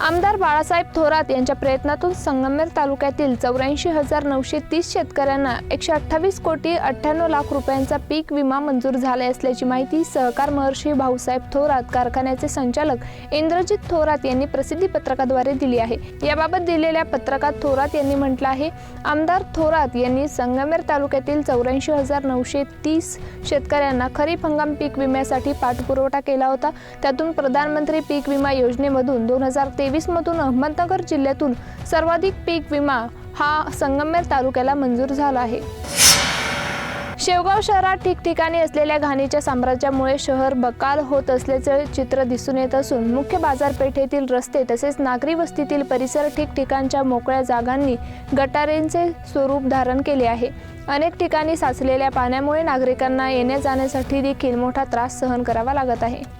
आमदार बाळासाहेब थोरात यांच्या प्रयत्नातून संगमनेर तालुक्यातील चौऱ्याऐंशी हजार नऊशे तीस शेतकऱ्यांना एकशे अठ्ठावीस कोटी अठ्ठ्याण्णव लाख रुपयांचा पीक विमा मंजूर झाला असल्याची माहिती सहकार महर्षी भाऊसाहेब थोरात कारखान्याचे संचालक इंद्रजित थोरात यांनी प्रसिद्धी पत्रकाद्वारे दिली आहे. याबाबत दिलेल्या पत्रकात थोरात यांनी म्हटलं आहे आमदार थोरात यांनी संगमेर तालुक्यातील चौऱ्याऐंशी हजार नऊशे तीस शेतकऱ्यांना खरीप हंगाम पीक विम्यासाठी पाठपुरवठा केला होता. त्यातून प्रधानमंत्री पीक विमा योजनेमधून दोन हजार तेवीस मधून अहमदनगर जिल्ह्यातून सर्वाधिक पीक विमा हा संगमेर तालुक्याला मंजूर झाला आहे. शेवगाव शहरात ठिकठिकाणी असलेल्या घाणीच्या साम्राज्यामुळे शहर बकाल होत असल्याचे चित्र दिसून येत असून मुख्य बाजारपेठेतील रस्ते तसेच नागरी वस्तीतील परिसर ठिकठिकाणच्या मोकळ्या जागांनी गटारेंचे स्वरूप धारण केले आहे. अनेक ठिकाणी साचलेल्या पाण्यामुळे नागरिकांना येण्या जाण्यासाठी देखील मोठा त्रास सहन करावा लागत आहे.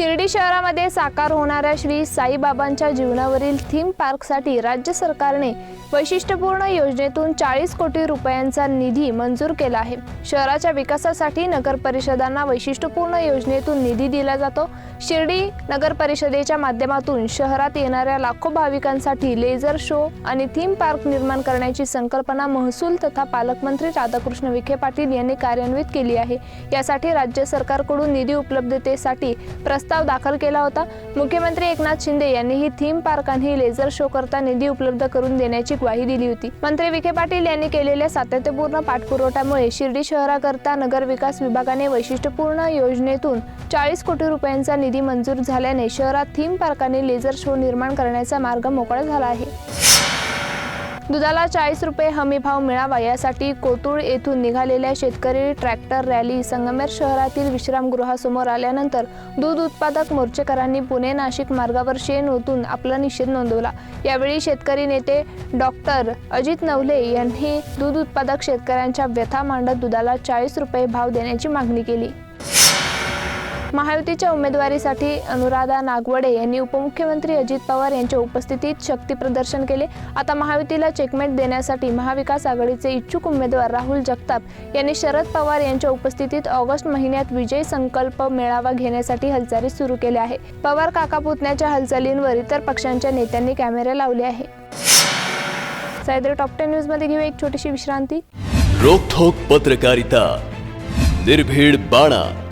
शिर्डी शहरामध्ये साकार होणाऱ्या श्री साईबाबांच्या जीवनावरील थीम पार्कसाठी राज्य सरकारने वैशिष्ट्यपूर्ण योजनेतून चाळीस कोटी रुपयांचा निधी मंजूर केला आहे. शहराच्या विकासासाठी नगर परिषदांना वैशिष्ट्यपूर्ण योजनेतून निधी दिला जातो. शिर्डी नगर परिषदेच्या माध्यमातून शहरात येणाऱ्या लाखो भाविकांसाठी लेझर शो आणि थीम पार्क निर्माण करण्याची संकल्पना महसूल तथा पालकमंत्री राधाकृष्ण विखे पाटील यांनी कार्यान्वित केली आहे. यासाठी राज्य सरकारकडून निधी उपलब्धतेसाठी प्रस्ताव दाखल केला होता. मुख्यमंत्री एकनाथ शिंदे यांनी ही थीम पार्क आणि लेझर शो करता निधी उपलब्ध करून देण्याची ग्वाही दिली होती. मंत्री विखे पाटील यांनी केलेल्या सातत्यपूर्ण पाठपुरवठ्यामुळे शिर्डी शहराकरता नगर विकास विभागाने वैशिष्ट्यपूर्ण योजनेतून चाळीस कोटी रुपयांचा निधी मंजूर झाल्याने शहरात थीम पार्क आणि लेझर शो निर्माण करण्याचा मार्ग मोकळा झाला आहे. दुधाला चाळीस रुपये हमी भाव मिळावा यासाठी कोतुळ येथून निघालेल्या शेतकरी ट्रॅक्टर रॅली संगमेर शहरातील विश्रामगृहासमोर आल्यानंतर दूध उत्पादक मोर्चेकरांनी पुणे नाशिक मार्गावर शेण ओतून आपला निषेध नोंदवला. यावेळी शेतकरी नेते डॉक्टर अजित नवले यांनी दूध उत्पादक शेतकऱ्यांच्या व्यथा मांडत दुधाला चाळीस रुपये भाव देण्याची मागणी केली. महायुतीच्या उमेदवारीसाठी अनुराधा नागवडे यांनी उपमुख्यमंत्री अजित पवार यांच्या उपस्थितीत शक्ती प्रदर्शन केले. आता महायुतीला चेकमेट देण्यासाठी महाविकास आघाडीचे इच्छुक उमेदवार राहुल जगताप यांनी शरद पवार यांच्या उपस्थितीत ऑगस्ट महिन्यात विजय संकल्प मेळावा घेण्यासाठी हालचाली सुरू केल्या आहे पवार काका पुतण्याच्या हालचालींवर इतर पक्षांच्या नेत्यांनी कॅमेरे लावले आहे सायद्र टॉप टेन न्यूजमध्ये घेऊ एक छोटीशी विश्रांती. रोखोक पत्रकारिता निर्भीड बाणा.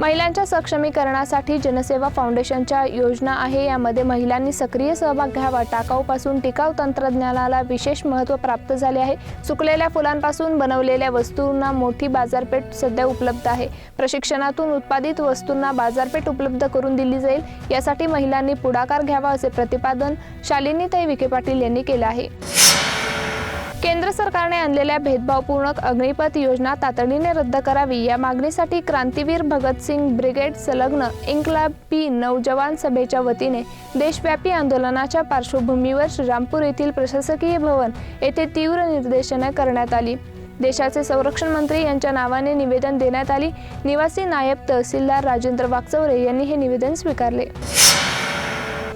महिलांच्या सक्षमीकरणासाठी जनसेवा फाउंडेशनच्या योजना आहे. यामध्ये महिलांनी सक्रिय सहभाग घ्यावा. टाकाऊपासून टिकाऊ तंत्रज्ञानाला विशेष महत्त्व प्राप्त झाले आहे. सुकलेल्या फुलांपासून बनवलेल्या वस्तूंना मोठी बाजारपेठ सध्या उपलब्ध आहे. प्रशिक्षणातून उत्पादित वस्तूंना बाजारपेठ उपलब्ध करून दिली जाईल. यासाठी महिलांनी पुढाकार घ्यावा असे प्रतिपादन शालिनीताई विखे पाटील यांनी केलं आहे. केंद्र सरकारने आणलेल्या भेदभावपूर्णक अग्निपथ योजना तातडीने रद्द करावी या मागणीसाठी क्रांतीवीर भगतसिंग ब्रिगेड संलग्न इन्कलाबी नौजवान सभेच्या वतीने देशव्यापी आंदोलनाच्या पार्श्वभूमीवर श्रीरामपूर येथील प्रशासकीय भवन येथे तीव्र निर्देशने करण्यात आली. देशाचे संरक्षण मंत्री यांच्या नावाने निवेदन देण्यात आली. निवासी नायब तहसीलदार राजेंद्र वाकचौरे यांनी हे निवेदन स्वीकारले.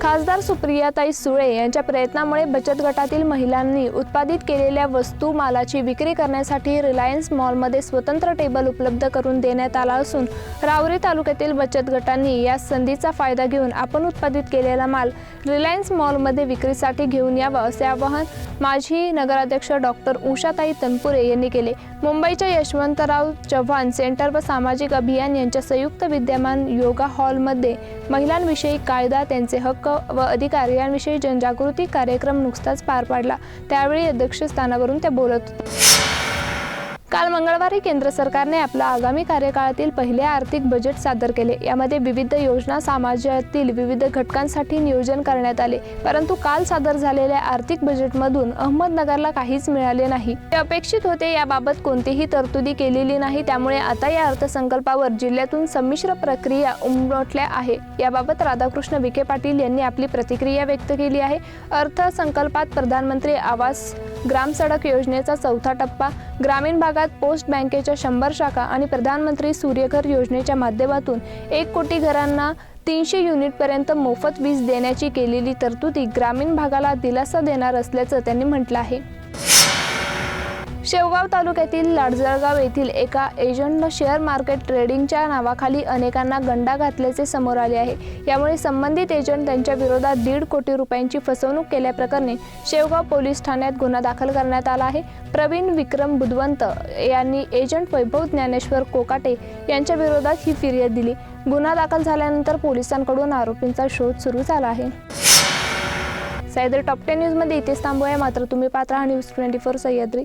खासदार सुप्रियाताई सुळे यांच्या प्रयत्नामुळे बचत गटातील महिलांनी उत्पादित केलेल्या वस्तू मालाची विक्री करण्यासाठी रिलायन्स मॉलमध्ये स्वतंत्र टेबल उपलब्ध करून देण्यात आला असून रावरी तालुक्यातील बचत गटांनी या संधीचा फायदा घेऊन आपण उत्पादित केलेला माल रिलायन्स मॉलमध्ये विक्रीसाठी घेऊन यावं असे आवाहन माजी नगराध्यक्ष डॉक्टर उषाताई तनपुरे यांनी केले. मुंबईच्या यशवंतराव चव्हाण सेंटर व सामाजिक अभियान यांच्या संयुक्त विद्यमान योगा हॉलमध्ये महिलांविषयी कायदा त्यांचे हक्क व अधिकार यांविषयी जनजागृती कार्यक्रम नुकताच पार पाडला. त्यावेळी अध्यक्षस्थानावरून त्या बोलत होत्या काल मंगळवारी केंद्र सरकारने आपलं आगामी कार्यकाळातील पहिले आर्थिक बजेट सादर केले. यामध्ये विविध योजना समाजातील विविध घटकांसाठी नियोजन करण्यात आले. परंतु काल सादर झालेल्या आर्थिक बजेटमधून अहमदनगरला काहीच मिळाले नाही. ते अपेक्षित होते याबाबत कोणतीही तरतुदी केलेली नाही. त्यामुळे आता या अर्थसंकल्पावर जिल्ह्यातून संमिश्र प्रक्रिया उमटल्या आहे. याबाबत राधाकृष्ण विखे पाटील यांनी आपली प्रतिक्रिया व्यक्त केली आहे. अर्थसंकल्पात प्रधानमंत्री आवास ग्राम सडक योजनेचा चौथा टप्पा ग्रामीण भागात पोस्ट बँकेच्या शंभर शाखा आणि प्रधानमंत्री सूर्यघर योजनेच्या माध्यमातून एक कोटी घरांना तीनशे युनिटपर्यंत मोफत वीज देण्याची केलेली तरतुदी ग्रामीण भागाला दिलासा देणार असल्याचं त्यांनी म्हटलं आहे. शेवगाव तालुक्यातील लाडजळगाव येथील एका एजंटनं शेअर मार्केट ट्रेडिंगच्या नावाखाली अनेकांना गंडा घातल्याचे समोर आले आहे. यामुळे संबंधित एजंट त्यांच्या विरोधात दीड कोटी रुपयांची फसवणूक केल्याप्रकरणी शेवगाव पोलीस ठाण्यात गुन्हा दाखल करण्यात आला आहे. प्रवीण विक्रम बुधवंत यांनी एजंट वैभव ज्ञानेश्वर कोकाटे यांच्या विरोधात ही फिर्याद दिली. गुन्हा दाखल झाल्यानंतर पोलिसांकडून आरोपींचा शोध सुरू झाला आहे. सह्याद्री टॉप टेन न्यूजमध्ये इथेच थांबूया. मात्र तुम्ही पात्र आणि news twenty four Sahyadri.